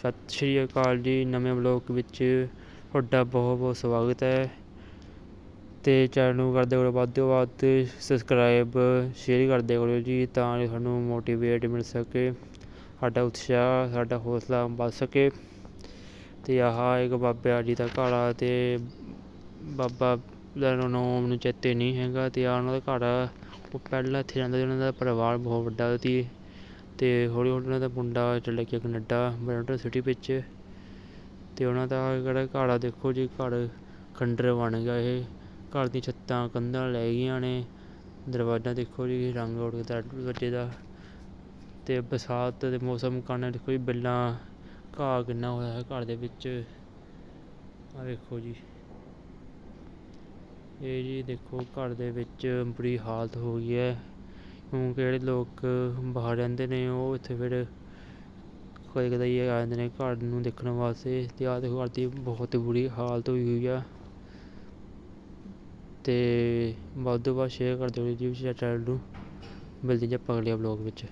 ਸਤਿ ਸ਼੍ਰੀ ਅਕਾਲ ਜੀ, ਨਵੇਂ ਬਲੌਗ ਵਿੱਚ ਤੁਹਾਡਾ ਬਹੁਤ ਬਹੁਤ ਸਵਾਗਤ ਹੈ। ਤੇ ਚੈਨਲ ਨੂੰ ਕਰਦੇ ਕਰੋ ਵੱਧ ਤੋਂ ਵੱਧ ਸਬਸਕ੍ਰਾਈਬ ਸ਼ੇਅਰ ਕਰਦੇ ਕਰੋ ਜੀ ਤਾਂ ਜੋ ਸਾਨੂੰ ਮੋਟੀਵੇਟ ਮਿਲ ਸਕੇ, ਸਾਡਾ ਉਤਸ਼ਾਹ, ਸਾਡਾ ਹੌਸਲਾ ਵੱਧ ਸਕੇ। ਤੇ ਆਹ ਇੱਕ ਬਾਬਾ ਜੀ ਦਾ ਘਰ ਆ ਤੇ ਬਾਬਾ ਦਾ ਨਾਮ ਮੈਨੂੰ ਚੇਤੇ ਨਹੀਂ ਹੈਗਾ ਤੇ ਆ ਉਹਨਾਂ ਦਾ ਘੜਾ ਉਹ ਪਹਿਲਾਂ ਇੱਥੇ ਰਹਿੰਦਾ ਸੀ, ਉਹਨਾਂ ਦਾ ਪਰਿਵਾਰ ਬਹੁਤ ਵੱਡਾ ਸੀ। ਅਤੇ ਹੌਲੀ ਹੌਲੀ ਉਹਨਾਂ ਦਾ ਮੁੰਡਾ ਚਲਾ ਗਿਆ ਕੈਨੇਡਾ ਬਰੈਂਪਟਨ ਸਿਟੀ ਵਿੱਚ। ਅਤੇ ਉਹਨਾਂ ਦਾ ਜਿਹੜਾ ਘੜਾ ਦੇਖੋ ਜੀ, ਘਰ ਖੰਡਰ ਬਣ ਗਿਆ ਇਹ। ਘਰ ਦੀਆਂ ਛੱਤਾਂ, ਕੰਧਾਂ ਲੈ ਗਈਆਂ ਨੇ। ਦਰਵਾਜ਼ਾ ਦੇਖੋ ਜੀ, ਰੰਗ ਉੜ ਗਿਆ ਦਰਵਾਜ਼ੇ ਦਾ। ਤੇ ਬਰਸਾਤ ਦੇ ਮੌਸਮ ਕਾਰਨ ਦੇਖੋ ਜੀ, ਬਿੱਲਾਂ ਘਾਹ ਕਿੰਨਾ ਹੋਇਆ ਹੈ ਘਰ ਦੇ ਵਿੱਚ। ਆ ਵੇਖੋ ਜੀ। ਇਹ ਜੀ ਦੇਖੋ, ਘਰ ਦੇ ਵਿੱਚ ਬੁਰੀ ਹਾਲਤ ਹੋ ਗਈ ਹੈ। ਕਿਉਂਕਿ ਜਿਹੜੇ ਲੋਕ ਬਾਹਰ ਰਹਿੰਦੇ ਨੇ, ਉਹ ਇੱਥੇ ਫਿਰ ਕਦੇ ਕਦੇ ਆ ਜਾਂਦੇ ਨੇ ਘਰ ਨੂੰ ਦੇਖਣ ਵਾਸਤੇ ਤੇ ਆਹ ਦੇਖੋ ਘਰ ਦੀ ਬਹੁਤ ਬੁਰੀ ਹਾਲਤ ਹੋਈ ਹੋਈ ਆ। ਤੇ ਵੱਧ ਤੋਂ ਵੱਧ ਸ਼ੇਅਰ ਕਰ ਦਿਓ ਜੀ ਚੈਨਲ ਨੂੰ। ਮਿਲਦੇ ਜੀ ਆਪਾਂ ਅਗਲੇ ਬਲੌਗ ਵਿੱਚ।